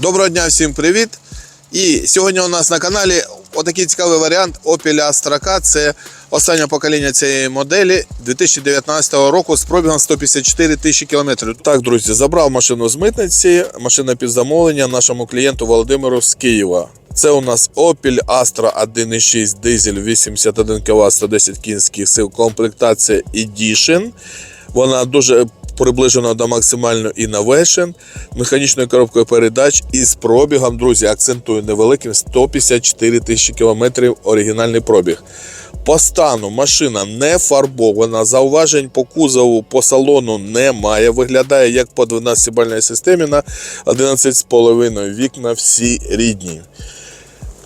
Доброго дня, всім привіт! І сьогодні у нас на каналі отакий цікавий варіант Opel Astra K. Це останнє покоління цієї моделі 2019 року з пробігом 154 тисячі кілометрів. Так, друзі, забрав машину з митниці, машина під замовлення нашому клієнту Володимиру з Києва. Це у нас Opel Astra 1.6 дизель 81 кВт 110 кінських сил, комплектація Edition. Вона дуже приближена до максимальної Innovation, механічною коробкою передач і з пробігом, друзі, акцентую невеликим 154 тисячі кілометрів оригінальний пробіг. По стану машина не фарбована, зауважень по кузову, по салону немає. Виглядає як по 12-бальній системі на 11,5 вікна всі рідні.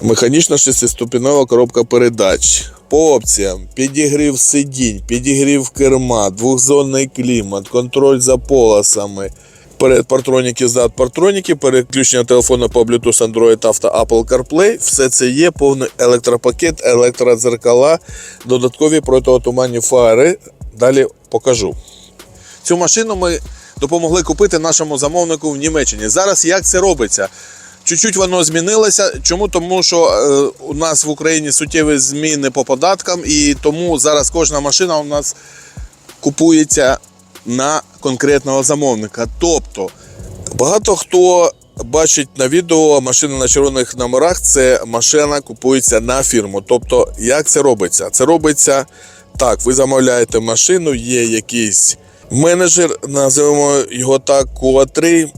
Механічна шестиступінова коробка передач. По опціям підігрів сидінь, підігрів керма, двохзонний клімат, контроль за полосами, перед партроніки, зад партроніки, переключення телефону по Bluetooth, Android Auto, Apple CarPlay. Все це є, повний електропакет, електродзеркала, додаткові протиотуманні фари. Далі покажу. Цю машину ми допомогли купити нашому замовнику в Німеччині. Зараз як це робиться? Чуть-чуть воно змінилося. Чому? Тому що е, у нас в Україні суттєві зміни по податкам, і тому зараз кожна машина у нас купується на конкретного замовника. Тобто, багато хто бачить на відео машини на червоних номерах, це машина купується на фірму. Тобто, як це робиться? Це робиться так: ви замовляєте машину, є якийсь менеджер, називаємо його так, котрий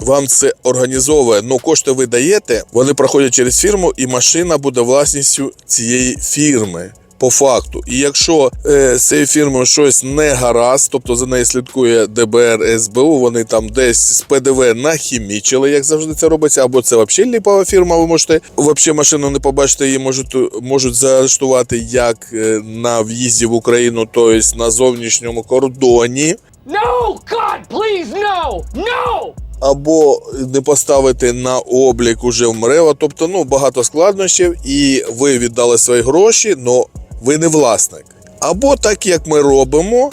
вам це організовує. Ну, кошти ви даєте, вони проходять через фірму, і машина буде власністю цієї фірми. По факту, і якщо е, з цією фірмою щось не гаразд, тобто за нею слідкує ДБР, СБУ, вони там десь з ПДВ нахімічили, як завжди це робиться, або це взагалі ліпова фірма. Ви можете взагалі машину не побачити, її можуть, можуть заарештувати як е, на в'їзді в Україну, тобто на зовнішньому кордоні. No! God, please, no! No! Або не поставити на облік уже в МРЕВА. Тобто, ну, багато складнощів, і ви віддали свої гроші, але ви не власник. Або так, як ми робимо,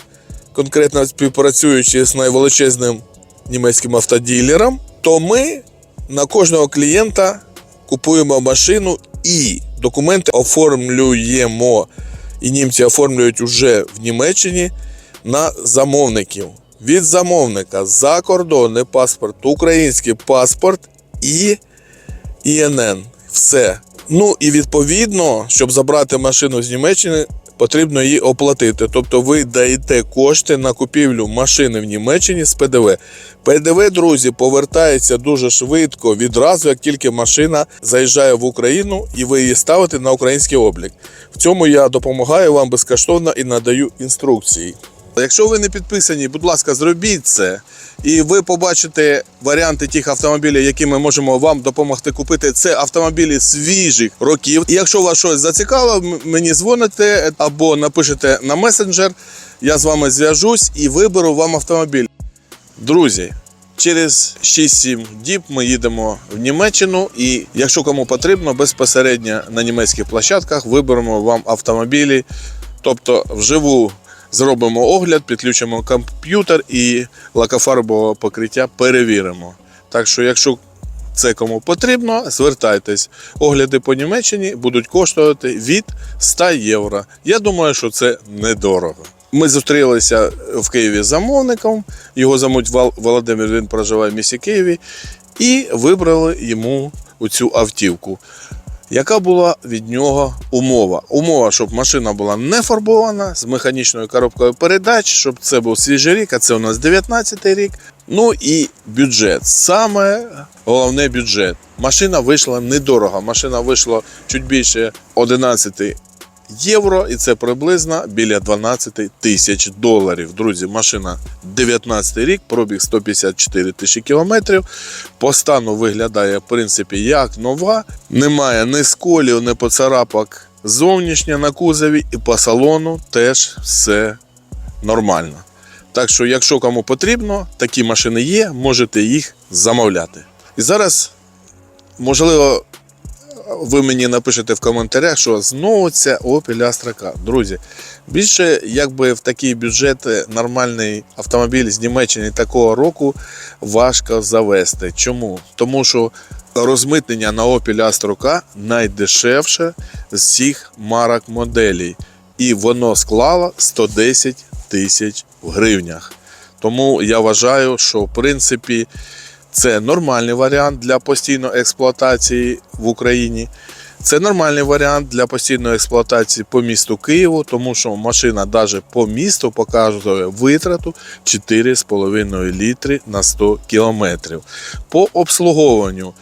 конкретно співпрацюючи з найвеличезним німецьким автоділером, то ми на кожного клієнта купуємо машину і документи оформлюємо. І німці оформлюють уже в Німеччині на замовників. Від замовника закордонний паспорт, український паспорт і ІНН. Все. Ну і відповідно, щоб забрати машину з Німеччини, потрібно її оплатити. Тобто ви даєте кошти на купівлю машини в Німеччині з ПДВ. ПДВ, друзі, повертається дуже швидко відразу, як тільки машина заїжджає в Україну і ви її ставите на український облік. В цьому я допомагаю вам безкоштовно і надаю інструкції. Якщо ви не підписані, будь ласка, зробіть це. І ви побачите варіанти тих автомобілів, які ми можемо вам допомогти купити. Це автомобілі свіжих років. І якщо вас щось зацікавило, мені дзвоните або напишете на месенджер, я з вами зв'яжусь і виберу вам автомобіль. Друзі, через 6-7 діб ми їдемо в Німеччину, і якщо кому потрібно, безпосередньо на німецьких площадках виберемо вам автомобілі, тобто вживу. Зробимо огляд, підключимо комп'ютер і лакофарбове покриття перевіримо. Так що, якщо це кому потрібно, звертайтесь. Огляди по Німеччині будуть коштувати від 100 євро. Я думаю, що це недорого. Ми зустрілися в Києві з замовником. Його замуть Володимир, він проживає в місті Києві, і вибрали йому цю автівку. Яка була від нього умова? Умова, щоб машина була не фарбована з механічною коробкою передач, щоб це був свіжий рік, а це у нас 19 рік. Ну і бюджет. Саме головне бюджет. Машина вийшла недорого. Машина вийшла чуть більше 11 євро, і це приблизно біля 12 тисяч доларів. Друзі, машина 19 рік, пробіг 154 тисячі кілометрів. По стану виглядає, в принципі, як нова. Немає ні сколів, ні поцарапок зовнішньо на кузові, і по салону теж все нормально. Так що, якщо кому потрібно, такі машини є, можете їх замовляти. І зараз, можливо, ви мені напишете в коментарях, що знову ця Opel Astra. Друзі, більше якби в такий бюджет е, нормальний автомобіль з Німеччини такого року важко завести. Чому? Тому що розмитнення на Opel Astra найдешевше з всіх марок моделей. І воно склало 110 тисяч гривнях. Тому я вважаю, що в принципі це нормальний варіант для постійної експлуатації в Україні. Це нормальний варіант для постійної експлуатації по місту Києву, тому що машина навіть по місту показує витрату 4,5 літри на 100 кілометрів. По обслуговуванню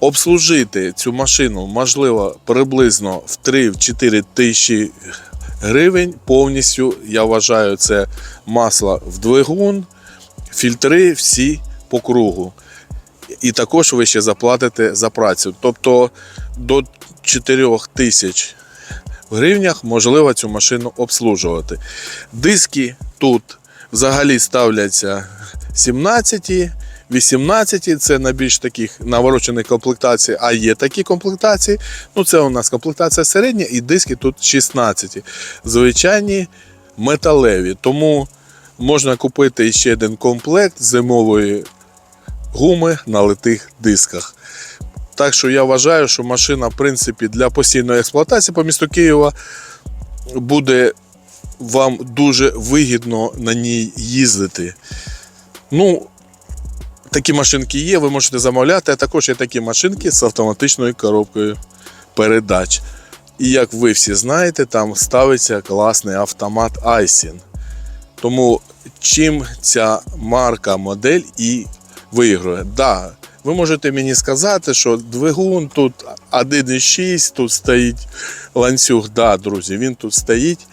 обслужити цю машину можливо приблизно в 3-4 тисячі гривень. Повністю я вважаю, це масло в двигун, фільтри всі по кругу. І також ви ще заплатите за працю. Тобто до 4 тисяч гривнях можливо цю машину обслужувати. Диски тут взагалі ставляться 17, 18, це на більш таких наворочених комплектацій, а є такі комплектації. Ну, це у нас комплектація середня, і диски тут 16. Звичайні металеві. Тому можна купити ще один комплект зимової гуми на литих дисках. Так що я вважаю, що машина, в принципі, для постійної експлуатації по місту Києва буде вам дуже вигідно на ній їздити. Ну, такі машинки є, ви можете замовляти, а також є такі машинки з автоматичною коробкою передач. І як ви всі знаєте, там ставиться класний автомат Айсін. Тому чим ця марка модель і виграє. Да, ви можете мені сказати, що двигун тут 1,6, тут стоїть ланцюг. Да, друзі, він тут стоїть.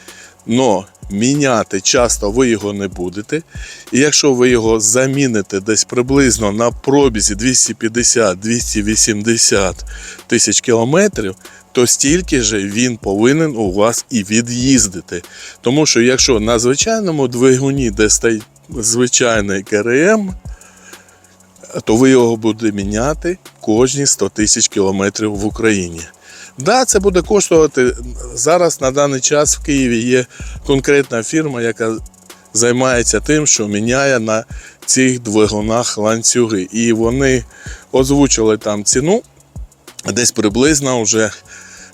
Но міняти часто ви його не будете. І якщо ви його заміните десь приблизно на пробізі 250-280 тисяч кілометрів, то стільки же він повинен у вас і від'їздити. Тому що якщо на звичайному двигуні, де стоїть звичайний КРМ, то ви його будете міняти кожні 100 тисяч кілометрів в Україні. Да, це буде коштувати зараз на даний час в Києві є конкретна фірма, яка займається тим, що міняє на цих двигунах ланцюги. І вони озвучили там ціну десь приблизно вже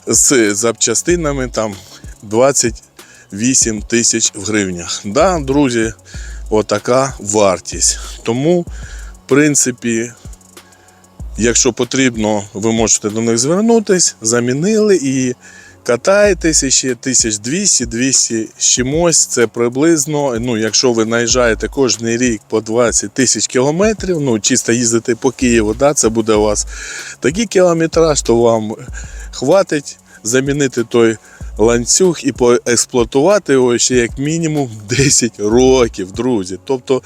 з запчастинами там 28 тисяч в гривнях. Да, друзі, отака вартість. Тому, принципі, якщо потрібно, ви можете до них звернутись, замінили і катаєтесь ще 1200 200 з чимось. Це приблизно, ну, якщо ви наїжджаєте кожен рік по 20 тисяч кілометрів, ну, чисто їздите по Києву, да, це буде у вас такий кілометраж, то вам хватить замінити той ланцюг і поексплуатувати його ще як мінімум 10 років, друзі. Тобто,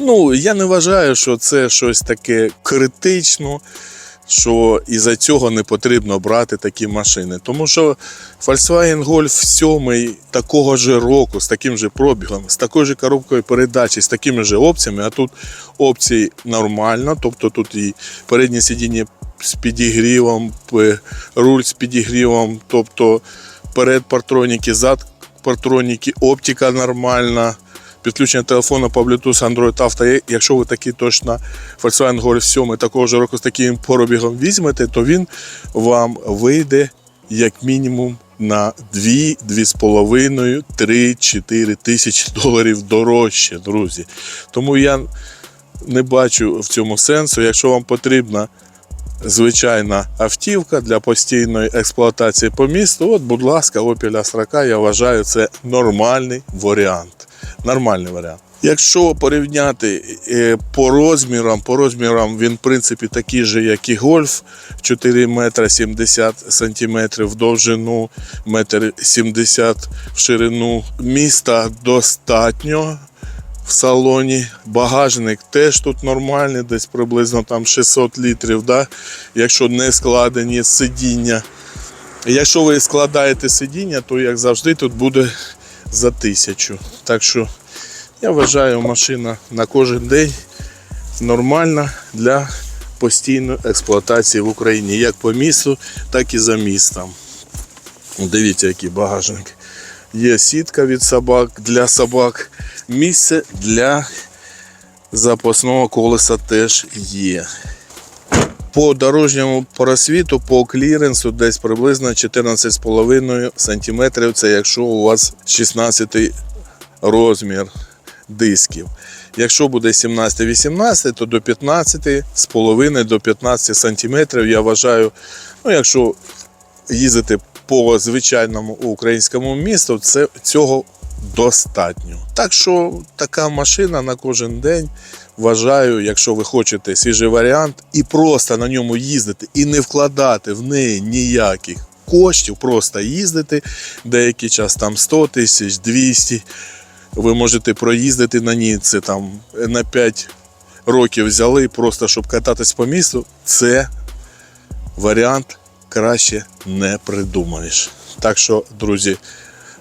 ну, я не вважаю, що це щось таке критично, що із-за цього не потрібно брати такі машини. Тому що Volkswagen Golf 7 такого ж року, з таким же пробігом, з такою ж коробкою передачі, з такими ж опціями, а тут опції нормально, тобто тут і переднє сидіння з підігрівом, руль з підігрівом, тобто перед партроніки, зад партроніки, оптика нормальна. Підключення телефону по Bluetooth Android Auto. Якщо ви такий точно Volkswagen Golf 7 такого ж року з таким пробігом візьмете, то він вам вийде як мінімум на 2, 2,5, 3, 4 тисячі доларів дорожче, друзі. Тому я не бачу в цьому сенсу. Якщо вам потрібна звичайна автівка для постійної експлуатації по місту, от, будь ласка, Opel Astra я вважаю, це нормальний варіант. Нормальний варіант. Якщо порівняти е, по розмірам, по розмірам він в принципі такий же, як і гольф, 4 метра 70 сантиметрів в довжину, метр 70 в ширину. Міста достатньо в салоні. Багажник теж тут нормальний, десь приблизно там 600 літрів, да? якщо не складені сидіння. Якщо ви складаєте сидіння, то як завжди тут буде за тисячу. Так що я вважаю, машина на кожен день нормальна для постійної експлуатації в Україні, як по місту, так і за містом. Дивіться, який багажник. Є сітка від собак для собак. Місце для запасного колеса теж є. По дорожньому просвіту, по кліренсу десь приблизно 14,5 см. Це якщо у вас 16 розмір дисків. Якщо буде 17-18, то до 15 з половиною до 15 см, я вважаю, ну якщо їздити по звичайному українському місту, це цього достатньо. Так що така машина на кожен день. Вважаю, якщо ви хочете свіжий варіант і просто на ньому їздити, і не вкладати в неї ніяких коштів, просто їздити деякий час, там 100 тисяч, 200, ви можете проїздити на ній, це там на 5 років взяли, просто щоб кататись по місту, це варіант краще не придумаєш. Так що, друзі,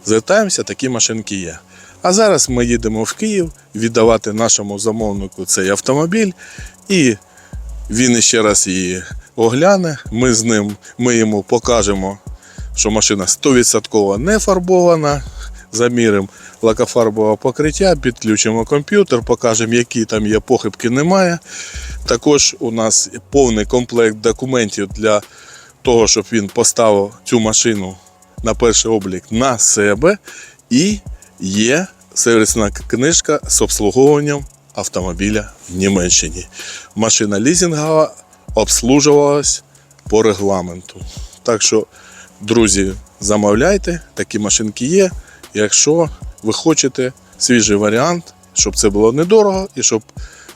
звертаємося, такі машинки є. А зараз ми їдемо в Київ віддавати нашому замовнику цей автомобіль, і він ще раз її огляне. Ми з ним ми йому покажемо, що машина 100% не фарбована. Заміримо лакофарбове покриття, підключимо комп'ютер, покажемо, які там є похибки, немає. Також у нас повний комплект документів для того, щоб він поставив цю машину на перший облік на себе. І є сервісна книжка з обслуговуванням автомобіля в Німеччині. Машина лізінгова обслужувалась по регламенту. Так що, друзі, замовляйте, такі машинки є. Якщо ви хочете свіжий варіант, щоб це було недорого і щоб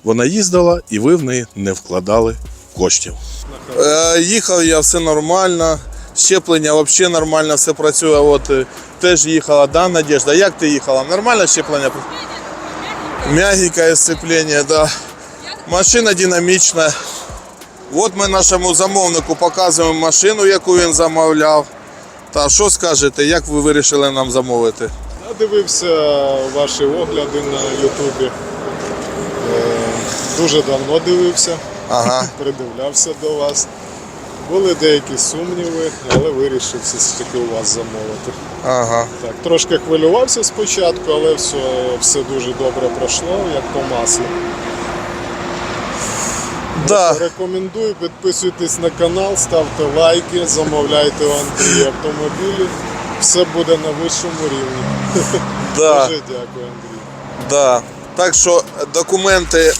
вона їздила і ви в неї не вкладали коштів. Е, їхав я, все нормально. Щеплення взагалі нормально, все працює. От е, теж їхала, да, Надежда? Як ти їхала? Нормально щеплення? Мягенькое сцепление, да. Машина динамічна. От ми нашому замовнику показуємо машину, яку він замовляв. Та що скажете, як ви вирішили нам замовити? Я дивився ваші огляди на Ютубі. Е, Дуже давно дивився, Ага. придивлявся до вас. Були деякі сумніви, але вирішив все таки у вас замовити. Ага. Так, трошки хвилювався спочатку, але все, все дуже добре пройшло, як по маслу. Да. Рекомендую, підписуйтесь на канал, ставте лайки, замовляйте у Андрія автомобілі. Все буде на вищому рівні. Да. Дуже дякую, Андрій. Да. Так що документи,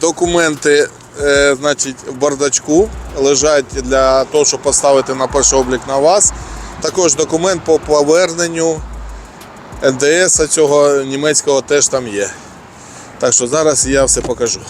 документи е, значить, в бардачку лежать для того, щоб поставити на перший облік на вас. Також документ по поверненню НДС цього німецького теж там є. Так що зараз я все покажу.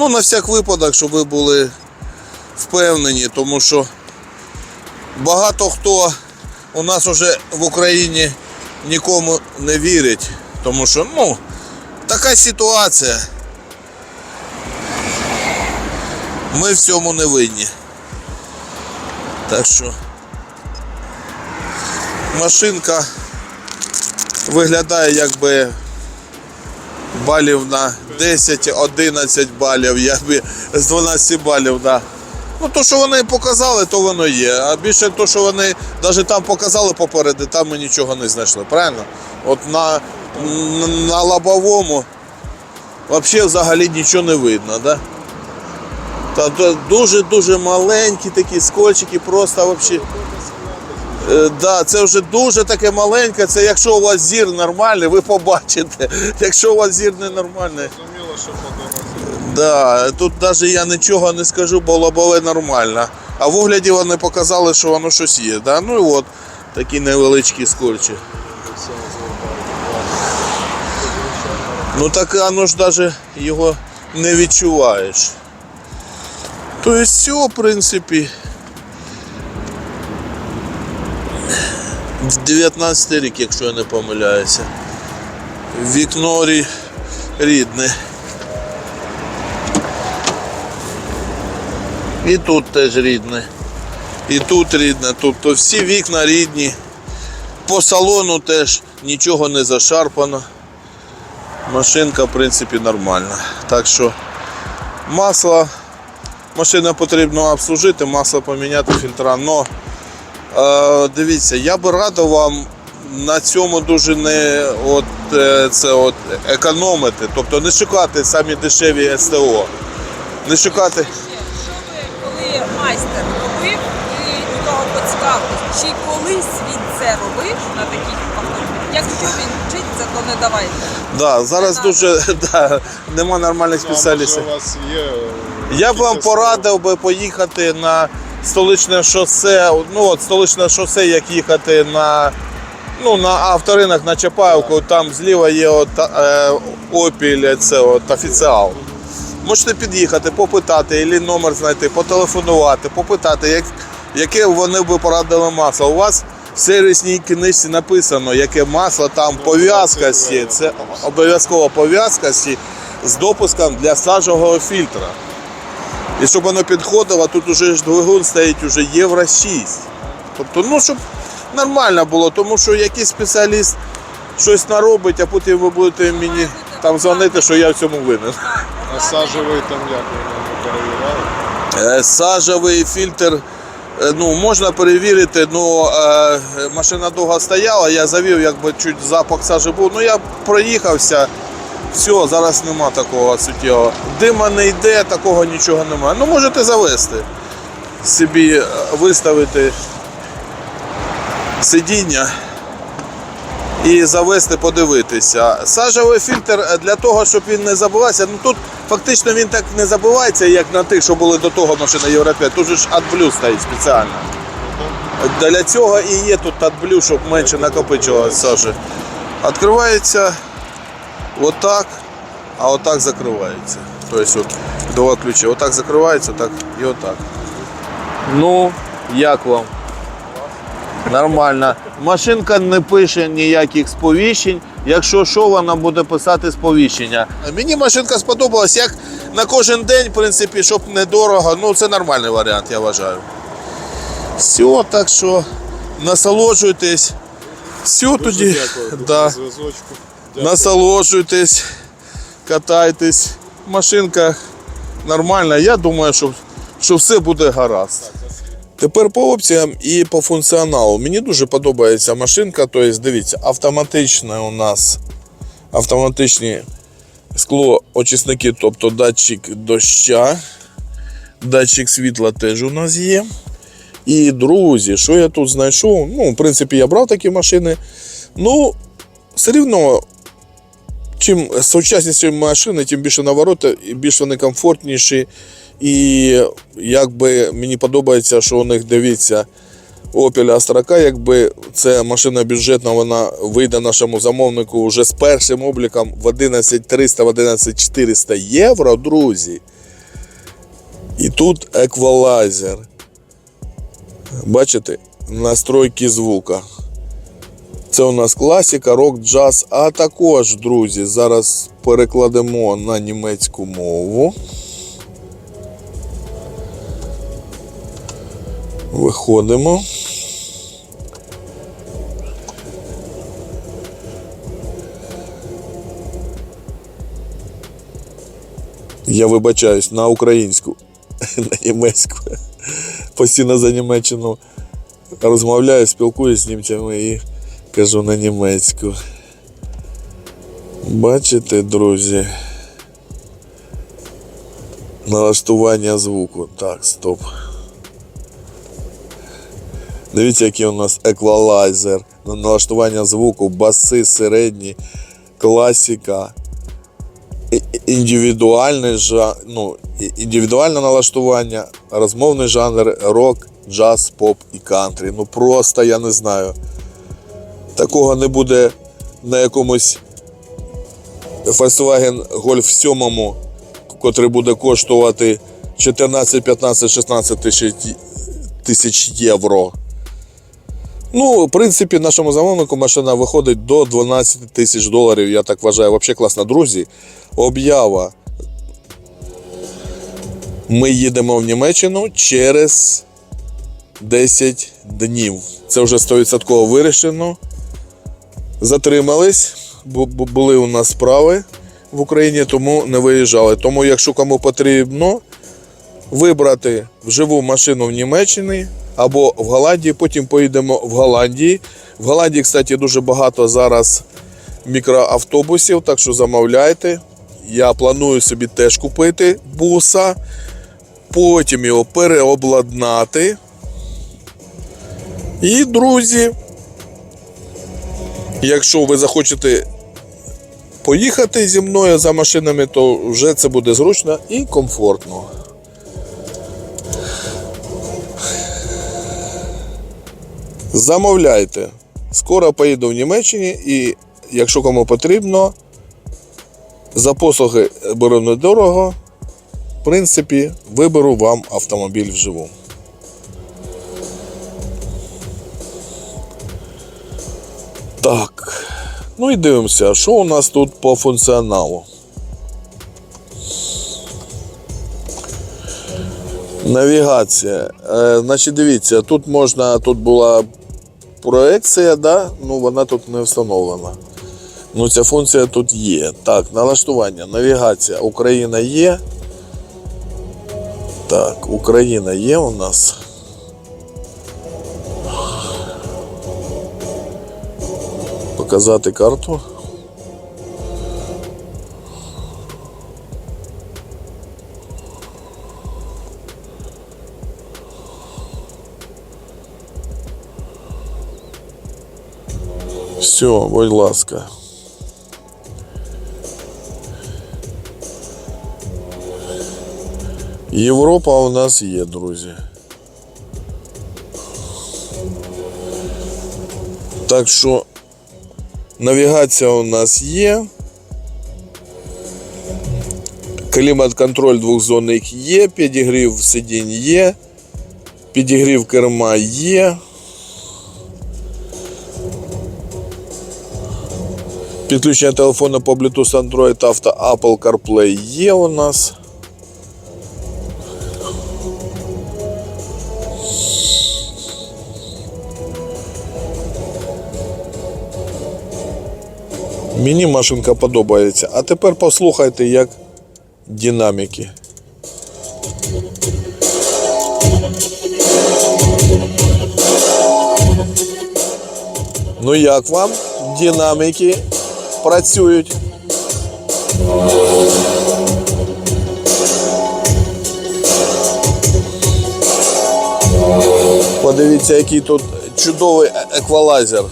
Ну, на всяк випадок, щоб ви були впевнені, тому що багато хто у нас вже в Україні нікому не вірить. Тому що, ну, така ситуація. Ми в цьому не винні. Так що машинка виглядає якби балів на 10-11 балів, я би з 12 балів, да. Ну, то, що вони показали, то воно є. А більше то, що вони навіть там показали попереду, там ми нічого не знайшли. Правильно? От на, на, лобовому взагалі взагалі нічого не видно, да? Та дуже-дуже маленькі такі скольчики, просто вообще. Е, Да, це вже дуже таке маленьке. Це якщо у вас зір нормальний, ви побачите. Якщо у вас зір не нормальний, Зрозуміло, що по да, тут навіть я нічого не скажу, бо лобове нормально. А в огляді вони показали, що воно щось є. Да? Ну і от такі невеличкі зробили. Ну так воно ж навіть його не відчуваєш. Тобто все, в принципі. 19 рік, якщо я не помиляюся. Вікно рідне. І тут теж рідне. І тут рідне. Тобто всі вікна рідні. По салону теж нічого не зашарпано. Машинка, в принципі, нормальна. Так що масло, машина потрібно обслужити, масло поміняти фільтра. Но е, дивіться, я би радив вам на цьому дуже не от, е, це от, економити, тобто не шукати самі дешеві СТО. Не шукати. Що ви, коли майстер робив, і у нього поцікавилось, чи колись він це робив на таких автомобілях? Якщо він вчиться, то не давайте. Да, зараз дуже да, нема нормальних спеціалістів. е, Я б вам порадив би поїхати на столичне шосе. Ну от столичне шосе, як їхати на, ну, на авторинок на Чапаївку, там зліва є от, е, Opel, це от офіціал. Можете під'їхати, попитати, або номер знайти, потелефонувати, попитати, як, яке вони би порадили масло. У вас в сервісній книжці написано, яке масло, там пов'язка є. Це обов'язково пов'язка з допуском для сажового фільтра. І щоб воно підходило, тут уже ж двигун стоїть уже Євро 6. Тобто, ну, щоб нормально було, тому що якийсь спеціаліст щось наробить, а потім ви будете мені там дзвонити, що я в цьому винен. А сажевий там як ви перевіряли? Е, Сажовий фільтр. е, Ну, можна перевірити, ну е, машина довго стояла, я завів, якби чуть запах сажі був. Ну я проїхався, все, зараз нема такого суттєвого. Дима не йде, такого нічого немає. Ну можете завести. Собі е, виставити сидіння і завести, подивитися. Сажевий фільтр для того, щоб він не забивався. Ну тут фактично він так не забивається, як на тих, що були до того машина Євро 5. Тут же ж AdBlue стоїть спеціально. Для цього і є тут AdBlue, щоб менше накопичувалося сажі. Відкривається отак, а отак закривається. Тобто от два ключі. Отак закривається, так і отак. Ну, як вам? Нормально. Машинка не пише ніяких сповіщень. Якщо що, вона буде писати сповіщення. Мені машинка сподобалась як на кожен день, в принципі, щоб недорого. Ну, це нормальний варіант, я вважаю. Все, так що насолоджуйтесь. Все Дуже тоді. дякую Да. зв'язочку. Насолоджуйтесь, катайтесь. Машинка нормальна. Я думаю, що, що все буде гаразд. Тепер по опціям і по функціоналу. Мені дуже подобається машинка. Тобто, дивіться, автоматична у нас автоматичні склоочисники, тобто датчик доща, датчик світла теж у нас є. І друзі, що я тут знайшов? Ну, в принципі, я брав такі машини. Ну, все рівно чим сучасніші машини, тим більше навороти, і більш вони комфортніші. І якби мені подобається, що у них дивіться Opel Astra, якби це машина бюджетна, вона вийде нашому замовнику вже з першим обліком в 11300 в 11400 євро, друзі. І тут еквалайзер. Бачите, настройки звука. Це у нас класика, рок, джаз, а також, друзі, зараз перекладемо на німецьку мову. Виходимо. Я вибачаюсь на українську, на німецьку. Постійно за Німеччину розмовляю, спілкуюсь з німцями і кажу на німецьку. Бачите, друзі. Налаштування звуку. Так, стоп. Дивіться, який у нас еквалайзер. Налаштування звуку, баси, середні, і- Індивідуальне, ну, індивідуальне налаштування, розмовний жанр, рок, джаз, поп і кантрі. Ну просто я не знаю. Такого не буде на якомусь Volkswagen Golf 7, котрий буде коштувати 14, 15, 16 тисяч, тисяч євро. Ну, в принципі, нашому замовнику машина виходить до 12 тисяч доларів. Я так вважаю, взагалі класно. Друзі, об'ява. Ми їдемо в Німеччину через 10 днів. Це вже 100% вирішено. Затримались, бо були у нас справи в Україні, тому не виїжджали. Тому, якщо кому потрібно вибрати вживу машину в Німеччині або в Голландії, потім поїдемо в Голландії. В Голландії, кстати, дуже багато зараз мікроавтобусів, так що замовляйте. Я планую собі теж купити буса, потім його переобладнати. І, друзі, якщо ви захочете поїхати зі мною за машинами, то вже це буде зручно і комфортно. Замовляйте. Скоро поїду в Німеччині і якщо кому потрібно, за послуги беру недорого. В принципі, виберу вам автомобіль вживу. Так. Ну і дивимося, що у нас тут по функціоналу. Навігація. Е, значить, дивіться, тут можна, тут була проекція, да? ну вона тут не встановлена. Ну, ця функція тут є. Так, налаштування, навігація. Україна є. Так, Україна є у нас. Показати карту. Все, будь ласка. Європа у нас є, друзі. Так що навігація у нас є. Клімат-контроль двохзонник є, підігрів сидінь є, підігрів керма є. Підключення телефону по Bluetooth Android Auto Apple CarPlay є у нас. Мені машинка подобається. А тепер послухайте, як динаміки. Ну як вам динаміки працюють? Подивіться, який тут чудовий е- еквалайзер.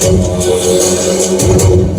Thank you.